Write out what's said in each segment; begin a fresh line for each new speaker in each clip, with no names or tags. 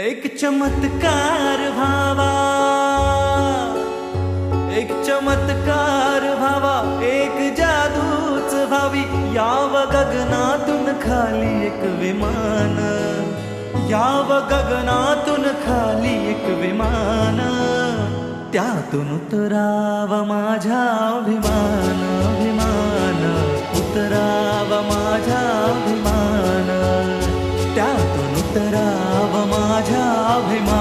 एक चमत्कार भावा एक चमत्कार भावा एक जादूच भावी याव गगनातून खाली एक विमान. याव गगनातून खाली एक विमान. त्यातून उतराव माझ्या अभिमान. अभिमान. उतराव माझ्या अभिमान. त्यातून उतराव ao remar.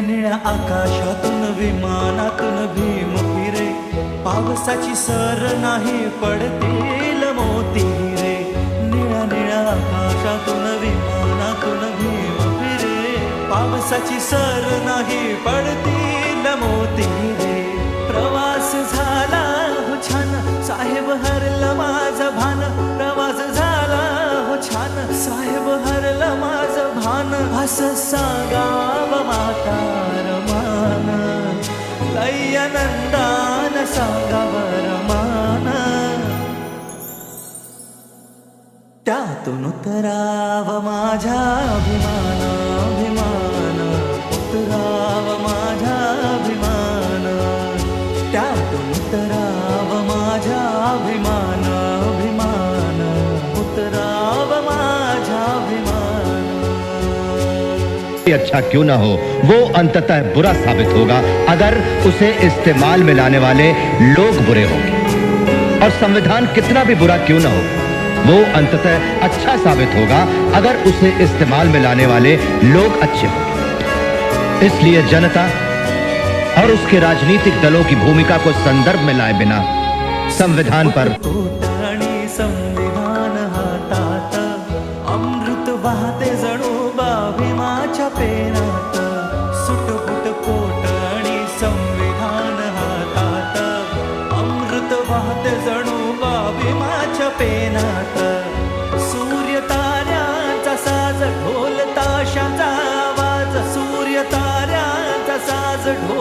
निळ्या निळ्या आकाशातून विमानातून भीम फिरे. पावसाची सर नाही पडतील मोती रे निळ्या निळ्या आकाशातून विमानातून भीम फिरे. पावसाची सर नाही पडतील मोती रे प्रवास झाला हो छान. साहेब हरलं माझं भान. प्रवास झाला हो छान. साहेब हरलं माझं भान. असं सांगा. त्यातून उतराव माझ्या अभिमान अभिमान. उतराव माझ्या अभिमान. त्यातून उतराव माझ्या अभिमान अभिमान. उतराव माझ्या अभिमान.
अच्छा क्यों ना हो? वो अंततः बुरा साबित होगा अगर उसे इस्तेमाल में लाने वाले लोग बुरे होंगे। और संविधान कितना भी बुरा क्यों ना हो? वो अंततः अच्छा साबित होगा अगर उसे इस्तेमाल में लाने वाले लोग अच्छे होंगे इसलिए जनता और उसके राजनीतिक दलों की भूमिका को संदर्भ में लाए बिना संविधान पर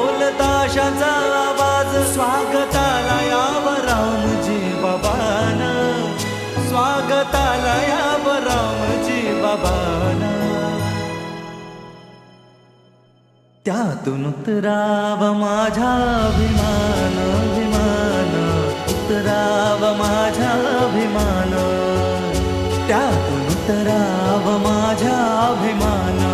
ढोल ताशाचा आवाज. स्वागताला याव रामजी बाबाना. स्वागताला याव रामजी बाबाना. त्यातून उतराव माझा अभिमान अभिमान. उतराव माझा अभिमान. त्यातून उतराव माझा अभिमान.